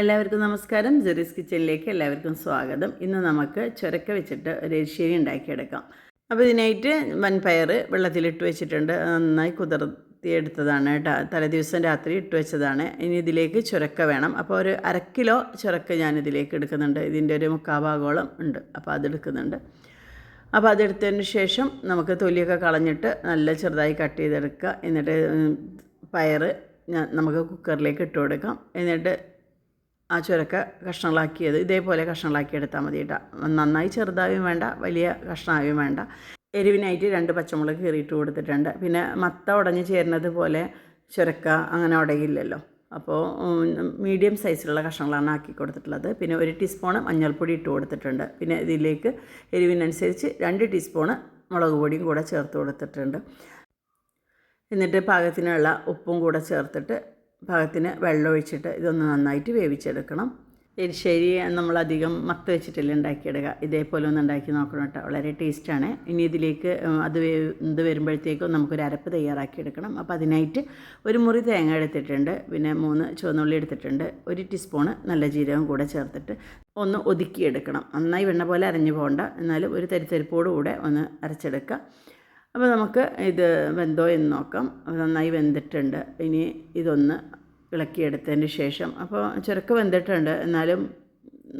എല്ലാവർക്കും നമസ്കാരം. ജെറീസ് കിച്ചണിലേക്ക് എല്ലാവർക്കും സ്വാഗതം. ഇന്ന് നമുക്ക് ചുരക്ക വെച്ചിട്ട് ഒരു എരിശ്ശേരി ഉണ്ടാക്കിയെടുക്കാം. അപ്പോൾ ഇതിനായിട്ട് വൻപയർ വെള്ളത്തിലിട്ട് വെച്ചിട്ടുണ്ട്. നന്നായി കുതിർത്തി എടുത്തതാണ് കേട്ടോ. തലേദിവസം രാത്രി ഇട്ട് വെച്ചതാണ്. ഇനി ഇതിലേക്ക് ചുരക്ക വേണം. അപ്പോൾ ഒരു അര കിലോ ചുരക്ക ഞാൻ ഇതിലേക്ക് എടുക്കുന്നുണ്ട്. ഇതിന്റെ ഒരു മുക്കാഭാഗോളം ഉണ്ട്. അപ്പോൾ അതെടുക്കുന്നുണ്ട്. അപ്പോൾ അതെടുത്തതിന് ശേഷം നമുക്ക് തൊലിയൊക്കെ കളഞ്ഞിട്ട് നല്ല ചെറുതായി കട്ട് ചെയ്തെടുക്കുക. എന്നിട്ട് പയർ നമുക്ക് കുക്കറിലേക്ക് ഇട്ട് കൊടുക്കാം. എന്നിട്ട് ആ ചുരക്ക കഷ്ണങ്ങളാക്കിയത്. ഇതേപോലെ കഷ്ണങ്ങളാക്കി എടുത്താൽ മതി കേട്ടോ നന്നായി ചെറുതാവും വേണ്ട വലിയ കഷ്ണാവും വേണ്ട. എരിവിനായിട്ട് രണ്ട് പച്ചമുളക് കീറിയിട്ട് കൊടുത്തിട്ടുണ്ട്. പിന്നെ മത്ത ഉടഞ്ഞ് ചേരുന്നത് പോലെ ചുരക്ക അങ്ങനെ ഉടയില്ലല്ലോ. അപ്പോൾ മീഡിയം സൈസിലുള്ള കഷ്ണങ്ങളാണ് ആക്കി കൊടുത്തിട്ടുള്ളത്. പിന്നെ ഒരു ടീസ്പൂൺ മഞ്ഞൾപ്പൊടി ഇട്ട് കൊടുത്തിട്ടുണ്ട്. പിന്നെ ഇതിലേക്ക് എരിവിനനുസരിച്ച് രണ്ട് ടീസ്പൂണ് മുളക് പൊടിയും കൂടെ ചേർത്ത് കൊടുത്തിട്ടുണ്ട്. എന്നിട്ട് പാകത്തിനുള്ള ഉപ്പും കൂടെ ചേർത്തിട്ട് പാകത്തിന് വെള്ളമൊഴിച്ചിട്ട് ഇതൊന്ന് നന്നായിട്ട് വേവിച്ചെടുക്കണം. എരിശ്ശേരി നമ്മളധികം മത്ത് വെച്ചിട്ടില്ല ഉണ്ടാക്കിയെടുക്കുക. ഇതേപോലെ ഒന്ന് ഉണ്ടാക്കി നോക്കണം കേട്ടോ. വളരെ ടേസ്റ്റാണ് ഇനി ഇതിലേക്ക് അത് ഇത് വരുമ്പോഴത്തേക്കും നമുക്കൊരു അരപ്പ് തയ്യാറാക്കി എടുക്കണം. അപ്പോൾ അതിനായിട്ട് ഒരു മുറി തേങ്ങ എടുത്തിട്ടുണ്ട്. പിന്നെ മൂന്ന് ചുവന്നുള്ളി എടുത്തിട്ടുണ്ട്. ഒരു ടീസ്പൂണ് നല്ല ജീരകം കൂടെ ചേർത്തിട്ട് ഒന്ന് ഒതുക്കിയെടുക്കണം. നന്നായി വെണ്ണ പോലെ അരഞ്ഞു പോകണ്ട. എന്നാലും ഒരു തരിത്തരിപ്പോടുകൂടെ ഒന്ന് അരച്ചെടുക്കുക. അപ്പോൾ നമുക്ക് ഇത് വെന്തോ എന്ന് നോക്കാം. നന്നായി വെന്തിട്ടുണ്ട്. ഇനി ഇതൊന്ന് ഇളക്കിയെടുത്തതിന് ശേഷം. അപ്പോൾ ചെറുക്ക് വെന്തിട്ടുണ്ട്. എന്നാലും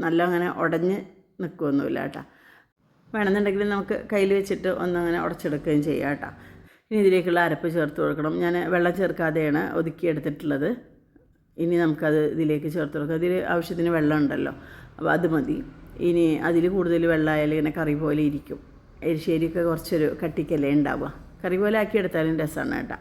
നല്ല അങ്ങനെ ഉടഞ്ഞ് നിൽക്കുകയൊന്നുമില്ല കേട്ടോ. വേണമെന്നുണ്ടെങ്കിൽ നമുക്ക് കയ്യിൽ വെച്ചിട്ട് ഒന്നങ്ങനെ ഉടച്ചെടുക്കുകയും ചെയ്യാം കേട്ടോ. ഇനി ഇതിലേക്കുള്ള അരപ്പ് ചേർത്ത് കൊടുക്കണം. ഞാൻ വെള്ളം ചേർക്കാതെയാണ് ഒതുക്കിയെടുത്തിട്ടുള്ളത്. ഇനി നമുക്കത് ഇതിലേക്ക് ചേർത്ത് കൊടുക്കാം. ഇതിൽ ആവശ്യത്തിന് വെള്ളം ഉണ്ടല്ലോ. അപ്പോൾ അത് മതി. ഇനി അതിൽ കൂടുതൽ വെള്ളമായാലും ഇങ്ങനെ കറി പോലെ ഇരിക്കും. എരിശ്ശേരിയൊക്കെ കുറച്ചൊരു കട്ടിക്കല്ലേ ഉണ്ടാവുക. കറി പോലെ ആക്കിയെടുത്താലും രസമാണ് കേട്ടോ.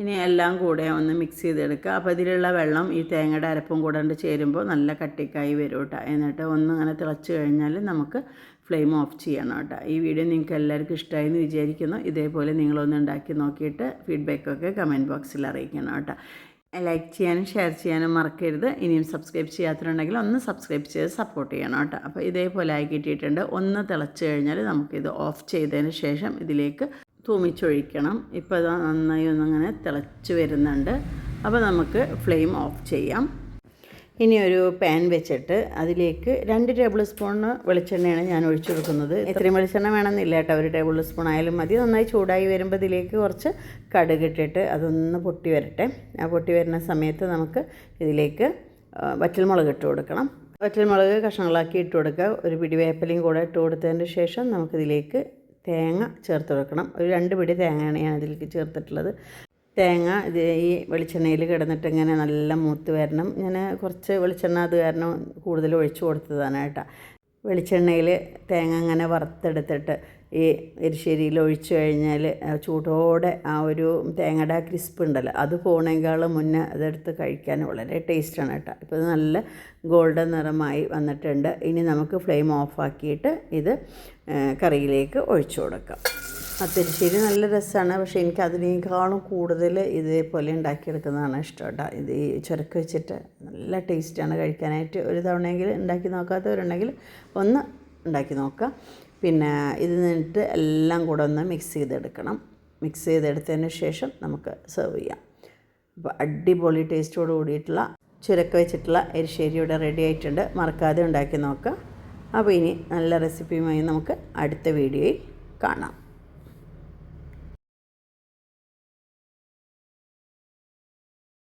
ഇനി എല്ലാം കൂടെ ഒന്ന് മിക്സ് ചെയ്തെടുക്കുക. അപ്പോൾ ഇതിലുള്ള വെള്ളം ഈ തേങ്ങയുടെ അരപ്പും കൂടെ കൊണ്ട് ചേരുമ്പോൾ നല്ല കട്ടിക്കായി വരും കേട്ടോ. എന്നിട്ട് ഒന്ന് അങ്ങനെ തിളച്ച് കഴിഞ്ഞാൽ നമുക്ക് ഫ്ലെയിം ഓഫ് ചെയ്യണം കേട്ടോ. ഈ വീഡിയോ നിങ്ങൾക്ക് എല്ലാവർക്കും ഇഷ്ടമായി എന്ന് വിചാരിക്കുന്നു. ഇതേപോലെ നിങ്ങളൊന്ന് ഉണ്ടാക്കി നോക്കിയിട്ട് ഫീഡ്ബാക്കൊക്കെ കമന്റ് ബോക്സിൽ അറിയിക്കണം കേട്ടോ. ലൈക്ക് ചെയ്യാനും ഷെയർ ചെയ്യാനും മറക്കരുത്. ഇനിയും സബ്സ്ക്രൈബ് ചെയ്യാത്തതുണ്ടെങ്കിൽ ഒന്ന് സബ്സ്ക്രൈബ് ചെയ്ത് സപ്പോർട്ട് ചെയ്യണം കേട്ടോ. അപ്പോൾ ഇതേപോലെ ആയി കിട്ടിയിട്ടുണ്ട്. ഒന്ന് തിളച്ച് കഴിഞ്ഞാൽ നമുക്കിത് ഓഫ് ചെയ്തതിന് ശേഷം ഇതിലേക്ക് തൂമിച്ചൊഴിക്കണം. ഇപ്പോൾ അത് നന്നായി ഒന്നങ്ങനെ തിളച്ച് വരുന്നുണ്ട്. അപ്പോൾ നമുക്ക് ഫ്ലെയിം ഓഫ് ചെയ്യാം. ഇനി ഒരു പാൻ വെച്ചിട്ട് അതിലേക്ക് രണ്ട് ടേബിൾ സ്പൂണ് വെളിച്ചെണ്ണയാണ് ഞാൻ ഒഴിച്ചു കൊടുക്കുന്നത്. ഇത്രയും വെളിച്ചെണ്ണ വേണമെന്നില്ല കേട്ടോ. ഒരു ടേബിൾ സ്പൂൺ ആയാലും മതി. നന്നായി ചൂടായി വരുമ്പോൾ ഇതിലേക്ക് കുറച്ച് കടുക് ഇട്ടിട്ട് അതൊന്ന് പൊട്ടി വരട്ടെ. ആ പൊട്ടി വരുന്ന സമയത്ത് നമുക്ക് ഇതിലേക്ക് വറ്റൽമുളക് ഇട്ട് കൊടുക്കണം. വറ്റൽമുളക് കഷ്ണങ്ങളാക്കി ഇട്ട് കൊടുക്കുക. ഒരു പിടി വേപ്പലയും കൂടെ ഇട്ട് കൊടുത്തതിന് ശേഷം നമുക്കിതിലേക്ക് തേങ്ങ ചേർത്ത് കൊടുക്കണം. ഒരു രണ്ട് പിടി തേങ്ങയാണ് ഞാൻ ഇതിലേക്ക് ചേർത്തിട്ടുള്ളത്. തേങ്ങ ഇത് ഈ വെളിച്ചെണ്ണയിൽ കിടന്നിട്ട് ഇങ്ങനെ നല്ല മൂത്ത് വരണം. ഞാൻ കുറച്ച് വെളിച്ചെണ്ണ അത് കാരണം കൂടുതൽ ഒഴിച്ചു കൊടുത്തതാണ് കേട്ടോ. വെളിച്ചെണ്ണയിൽ തേങ്ങ അങ്ങനെ വറുത്തെടുത്തിട്ട് ഈ എരിശ്ശേരിയിൽ ഒഴിച്ചു കഴിഞ്ഞാൽ ചൂടോടെ ആ ഒരു തേങ്ങയുടെ ആ ക്രിസ്പ് ഉണ്ടല്ലോ അത് പോണേക്കാളും മുന്നേ അതെടുത്ത് കഴിക്കാൻ വളരെ ടേസ്റ്റാണ് കേട്ടോ. ഇപ്പോൾ നല്ല ഗോൾഡൻ നിറമായി വന്നിട്ടുണ്ട്. ഇനി നമുക്ക് ഫ്ലെയിം ഓഫാക്കിയിട്ട് ഇത് കറിയിലേക്ക് ഒഴിച്ചു കൊടുക്കാം. അത്തരിശ്ശേരി നല്ല രസമാണ്. പക്ഷേ എനിക്ക് അതിനേക്കാളും കൂടുതൽ ഇതേപോലെ ഉണ്ടാക്കിയെടുക്കുന്നതാണ് ഇഷ്ടം കേട്ടോ. ഇത് ഈ ചുരക്ക് വെച്ചിട്ട് നല്ല ടേസ്റ്റാണ് കഴിക്കാനായിട്ട്. ഒരു തവണയെങ്കിലും ഉണ്ടാക്കി നോക്കാത്തവരുണ്ടെങ്കിൽ ഒന്ന് ഉണ്ടാക്കി നോക്കുക. പിന്നെ ഇത് നിന്നിട്ട് എല്ലാം കൂടെ ഒന്ന് മിക്സ് ചെയ്തെടുക്കണം. മിക്സ് ചെയ്തെടുത്തതിന് ശേഷം നമുക്ക് സെർവ് ചെയ്യാം. അപ്പോൾ അടിപൊളി ടേസ്റ്റോട് കൂടിയിട്ടുള്ള ചുരക്ക വെച്ചിട്ടുള്ള എരിശ്ശേരി ഇവിടെ റെഡി ആയിട്ടുണ്ട്. മറക്കാതെ ഉണ്ടാക്കി നോക്കുക. അപ്പോൾ ഇനി നല്ല റെസിപ്പിയുമായി നമുക്ക് അടുത്ത വീഡിയോയിൽ കാണാം.